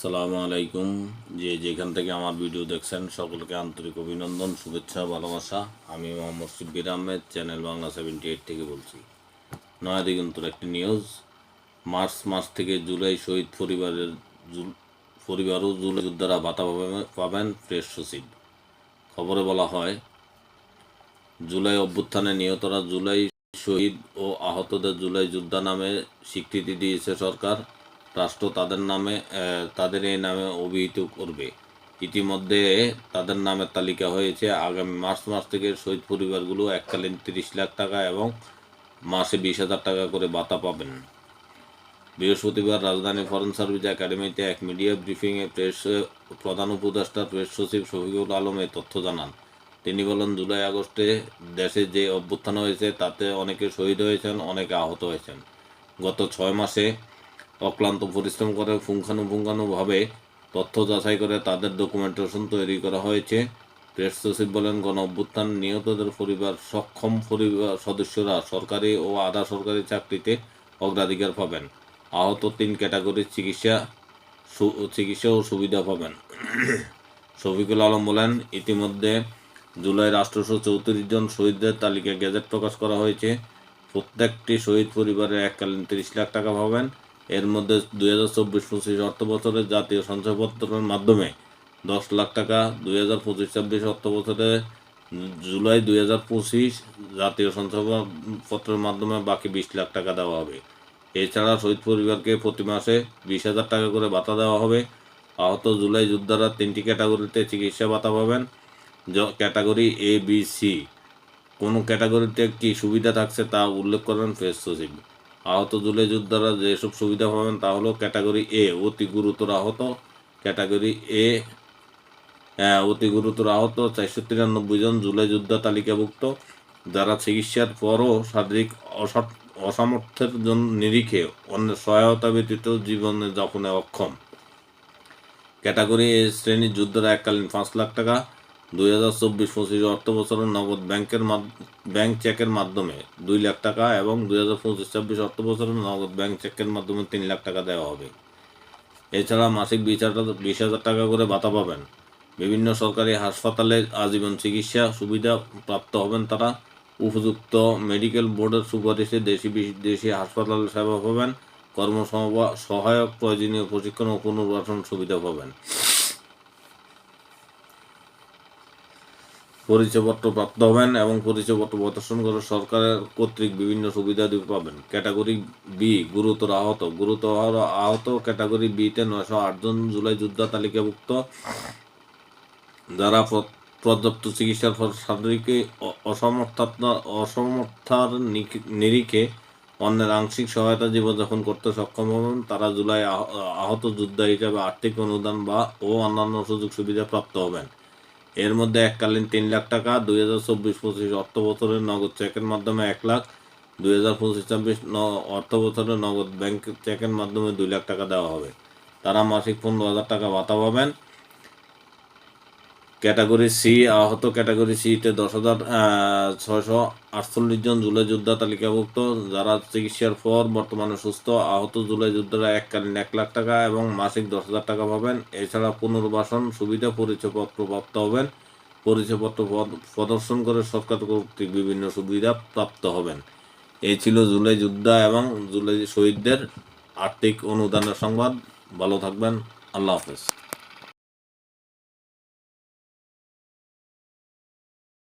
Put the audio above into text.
সালামু আলাইকুম। যে যেখান থেকে আমার ভিডিও দেখছেন, সকলকে আন্তরিক অভিনন্দন, শুভেচ্ছা, ভালোবাসা। আমি Mohammad Shibbir Ahmed, channel Bangla seventy eight থেকে বলছি। নয়া দিগন্তর একটি নিউজ মার্চ মাস থেকে জুলাই শহীদ পরিবারের জুল- পরিবারও জুলাই যোদ্ধারা ভাতা পাবে- পাবেন প্রেস সচিব খবরে বলা হয়, জুলাই অভ্যুত্থানে নিহতরা জুলাই শহীদ ও আহতদের জুলাই যোদ্ধা নামে স্বীকৃতি দিয়েছে সরকার। রাষ্ট্র তাদের নামে তাদের এই নামে অভিহিত করবে। ইতিমধ্যে তাদের নামের তালিকা হয়েছে, আগামী মার্চ মাস থেকে শহীদ পরিবারগুলো এককালীন তিরিশ লাখ টাকা এবং মাসে বিশ হাজার টাকা করে ভাতা পাবেন। বৃহস্পতিবার রাজধানী ফরেন সার্ভিস একাডেমিতে এক মিডিয়া ব্রিফিংয়ে প্রেস প্রধান উপদেষ্টা প্রেস সচিব শফিকুল আলম এই তথ্য জানান। তিনি বলেন, জুলাই আগস্টে দেশে যে অভ্যুত্থান হয়েছে তাতে অনেকে শহীদ হয়েছেন, অনেকে আহত হয়েছেন। গত ছয় মাসে অক্লান্ত পরিশ্রম করে, পুঙ্খানুপুঙ্খানুভাবে তথ্য যাচাই করে তাদের ডকুমেন্টেশন তৈরি করা হয়েছে। প্রেস সচিব বলেন গণ অভ্যুত্থান নিহতদের পরিবার, সক্ষম পরিবার সদস্যরা সরকারি ও আধা সরকারি চাকরিতে অগ্রাধিকার পাবেন। আহত তিন ক্যাটাগরির চিকিৎসা চিকিৎসা ও সুবিধা পাবেন। শফিকুল আলম বলেন, ইতিমধ্যে জুলাই রাষ্ট্রসহ চৌত্রিশ জন শহীদদের তালিকা গেজেট প্রকাশ করা হয়েছে। প্রত্যেকটি শহীদ পরিবারের এককালীন তিরিশ লাখ টাকা পাবেন। এর মধ্যে দুই হাজার চব্বিশ পঁচিশ অর্থ বছরে জাতীয় সঞ্চয়পত্রের মাধ্যমে দশ লাখ টাকা, দুই হাজার পঁচিশ, ছাব্বিশ অর্থ বছরে জুলাই দুই হাজার পঁচিশ জাতীয় সঞ্চয়পত্রের মাধ্যমে বাকি বিশ লাখ টাকা দেওয়া হবে। এছাড়া শহীদ পরিবারকে প্রতি মাসে বিশ হাজার টাকা করে ভাতা দেওয়া হবে। আহত জুলাই যোদ্ধারা তিনটি ক্যাটাগরিতে চিকিৎসা ভাতা পাবেন। ক্যাটাগরি এ বি সি কোন ক্যাটাগরিতে কি সুবিধা থাকছে তা উল্লেখ করেন ফেস সচিব। আহত যোদ্ধারা যেসব সুবিধা পাবেন তা হলো ক্যাটাগরি এ অতি গুরুতর আহত। ক্যাটাগরি এ আহ, অতি গুরুতর আহত চারশো তিরানব্বই জন জুলাই যোদ্ধা তালিকাভুক্ত যারা চিকিৎসার পরও শারীরিক অসা- অসামর্থ্যের জন্য নিরিখে অন্যের সহায়তা ব্যতীত জীবনে যাপনে অক্ষম। ক্যাটাগরি এ শ্রেণির যোদ্ধারা এককালীন পাঁচ লাখ টাকা দুই হাজার চব্বিশ পঁচিশ অর্থ বছরের নগদ ব্যাংকের ব্যাংক চেকের মাধ্যমে দুই লাখ টাকা এবং দুই হাজার পঁচিশ ছাব্বিশ অর্থ বছরের নগদ ব্যাংক চেকের মাধ্যমে তিন লাখ টাকা দেওয়া হবে। এছাড়া মাসিক বিশ হাজার বিশ হাজার টাকা করে ভাতা পাবেন। বিভিন্ন সরকারি হাসপাতালে আজীবন চিকিৎসা সুবিধা প্রাপ্ত হবেন তারা। উপযুক্ত মেডিকেল বোর্ডের সুপারিশে দেশি বিদেশি হাসপাতাল সেবা পাবেন। কর্মসভা সহায়ক প্রয়োজনীয় প্রশিক্ষণ ও পুনর্বাসন সুবিধা পাবেন। পরিচয়পত্র প্রাপ্ত হবেন এবং পরিচয়পত্র প্রদর্শন করে সরকারের কর্তৃক বিভিন্ন সুবিধা পাবেন। ক্যাটাগরি বি, গুরুতর আহত। গুরুতর আহত ক্যাটাগরি বিতে নয়শো আটজন জুলাই যোদ্ধা তালিকাভুক্ত। যারা পর্যাপ্ত চিকিৎসার পর শারীরিক অ- অসমর্থতা অসমর্থার নিরিখে অন্যের আংশিক সহায়তা জীবনযাপন করতে সক্ষম হবেন। তারা জুলাই আহত যোদ্ধা হিসাবে আর্থিক অনুদান বা ও অন্যান্য সুযোগ সুবিধা প্রাপ্ত হবেন। এর মধ্যে এককালীন তিন লাখ টাকা, দুই হাজার চব্বিশ পঁচিশ অর্থ বছরের নগদ চেকের মাধ্যমে এক লাখ, দুই হাজার পঁচিশ ছাব্বিশ অর্থ বছরের নগদ ব্যাংক চেকের মাধ্যমে দুই লাখ টাকা দেওয়া হবে। তারা মাসিক পনেরো হাজার টাকা ভাতা পাবেন। ক্যাটাগরি সি, আহত ক্যাটাগরি সিতে দশ হাজার ছয়শো আটচল্লিশ জন জুলাই যোদ্ধা তালিকাভুক্ত। যারা চিকিৎসার পর বর্তমানে সুস্থ, আহত জুলাই যোদ্ধারা এককালীন এক লাখ টাকা এবং মাসিক দশ হাজার টাকা পাবেন। এছাড়া পুনর্বাসন সুবিধা পরিচয়পত্র প্রাপ্ত হবেন। পরিচয়পত্র প্রদর্শন করে সরকার কর্তৃক বিভিন্ন সুবিধা প্রাপ্ত হবেন। এই ছিল জুলাই যোদ্ধা এবং জুলাই শহীদদের আর্থিক অনুদানের সংবাদ। ভালো থাকবেন। আল্লাহ হাফেজ।